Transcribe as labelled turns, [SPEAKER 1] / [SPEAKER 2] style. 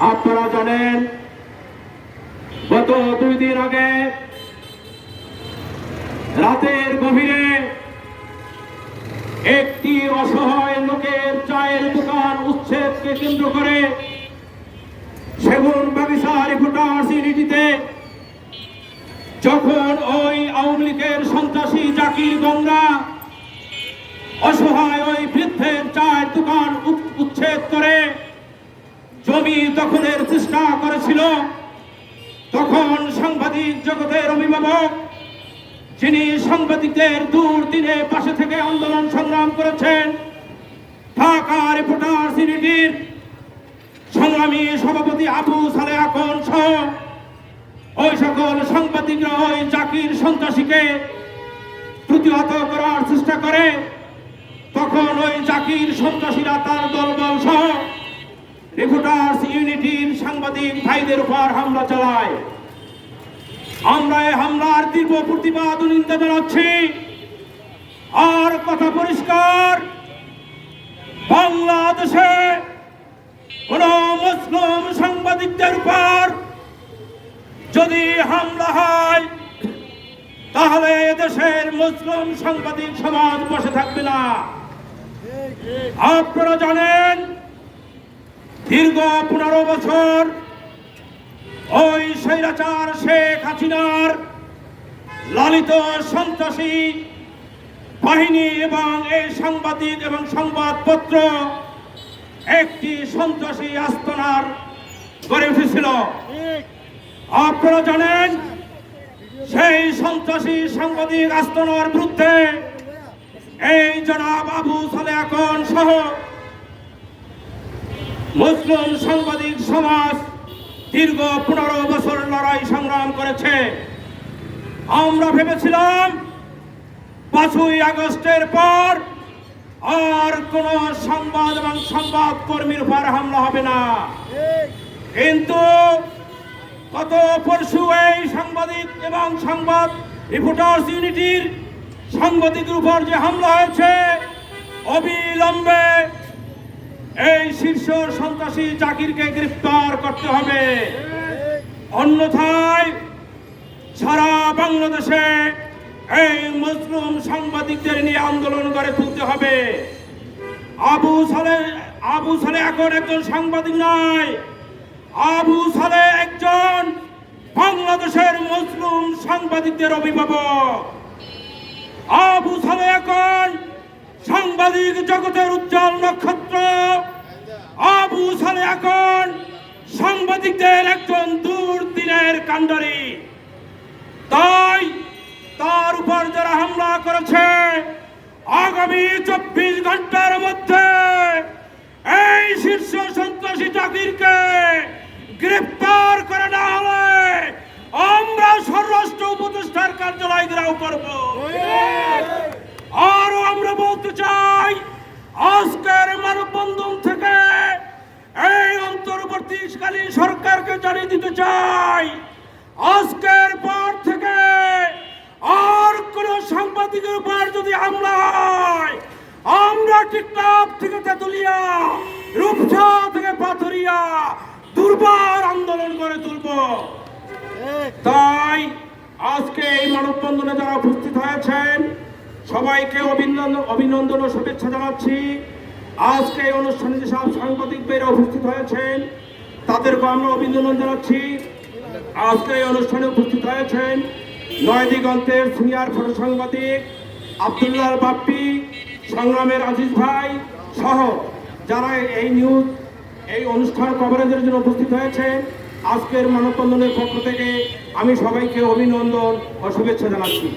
[SPEAKER 1] আপনারা জানেন, গত দুই দিন আগে রাতের গভীরে একটি অসহায় লোকের চায়ের দোকান উচ্ছেদকে কেন্দ্র করে সেগুন বাগিচা রিপোর্টার্স ইউনিটিতে যখন ওই আওয়ামী লীগের সন্ত্রাসী জাকির গঙ্গা অসহায় ওই বৃদ্ধের চায়ের দোকান উচ্ছেদ করে জমি দখলের চেষ্টা করেছিল, তখন সাংবাদিক জগতের অভিভাবক, যিনি সাংবাদিকদের দূর দিনে পাশে থেকে আন্দোলন সংগ্রাম করেছেন, ঢাকা রিপোর্টার্স ইউনিটির সংগ্রামী সভাপতি আবু সালে আকন সহ ওই সকল সাংবাদিকরা ওই জাকির সন্ত্রাসীকে প্রতিহত করার চেষ্টা করে, তখন ওই জাকির সন্ত্রাসীরা তার সহ রিপোর্টার্স ইউনিটির সাংবাদিক ভাইদের উপর হামলা চালায়। আমরা এই হামলার তীব্র প্রতিবাদ নিন্দা জানাচ্ছি। আর কথা পরিষ্কার, বাংলাদেশে কোন মুসলিম সাংবাদিকদের উপর যদি হামলা হয়, তাহলে এদেশের মুসলিম সাংবাদিক সমাজ বসে থাকবে না। আপনারা জানেন দীর্ঘ পনেরো বছর ওই স্বৈরাচার শেখ হাসিনার লালিত সন্ত্রাসী বাহিনী এবং এই সাংবাদিক এবং সংবাদপত্র একটি সন্ত্রাসী আস্তনার গড়ে উঠেছিল। আপনারা জানেন, সেই সন্ত্রাসী সাংবাদিক আস্তনার বিরুদ্ধে এই জনাব আবু সালে এখন সহ মুসলিম সাংবাদিক সমাজ দীর্ঘ পনেরো বছর লড়াই সংগ্রাম করেছে। আমরা ভেবেছিলাম পাঁচই আগস্টের পর আর কোন সংবাদ এবং সংবাদ কর্মীর উপর হামলা হবে না। কিন্তু গত পরশু এই সাংবাদিক এবং সংবাদ রিপোর্টার্স ইউনিটির সাংবাদিকের উপর যে হামলা হয়েছে, অবিলম্বে এই শীর্ষ সন্ত্রাসী জাকিরকে গ্রেফতার করতে হবে। অন্যথায় সারা বাংলাদেশে এই মুসলিম সাংবাদিকদের নিয়ে আন্দোলন করে তুলতে হবে। আবু সালে আবু সালে এখন একজন সাংবাদিক নয় আবু সালে একজন বাংলাদেশের মুসলিম সাংবাদিকদের অভিভাবক। আবু সালে এখন সাংবাদিক জগতের উজ্জ্বল নক্ষত্র। আবু এখন সাংবাদিকদের একজন দূর দিনের কাণ্ডারি। তাই তার উপর যারা হামলা করেছে, আগামী চব্বিশ ঘণ্টার মধ্যে চাই। আজকের পর থেকে আর কোন সাংবাদিকের উপর যদি হামলা হয়, আমরা টিকটক থেকে তেতুলিয়া, রূপসা থেকে পাথরিয়া দুর্বার আন্দোলন করে তুলব? তাই আজকে এই মানববন্ধনে যারা উপস্থিত হয়েছেন, সবাইকে অভিনন্দন অভিনন্দন ও শুভেচ্ছা জানাচ্ছি। আজকে এই অনুষ্ঠানে যেসব সাংবাদিক ভাইরা উপস্থিত হয়েছেন তাদেরকে আমরা অভিনন্দন জানাচ্ছি। আজকে এই অনুষ্ঠানে উপস্থিত হয়েছেন নয় দিগন্তের সিনিয়র ফটো সাংবাদিক আবদুল্লাহ বাপ্পি, সংগ্রামের আজিজ ভাই সহ যারা এই নিউজ, এই অনুষ্ঠান কভারেজের জন্য উপস্থিত হয়েছেন, আজকের মানববন্ধনের পক্ষ থেকে আমি সবাইকে অভিনন্দন ও শুভেচ্ছা জানাচ্ছি।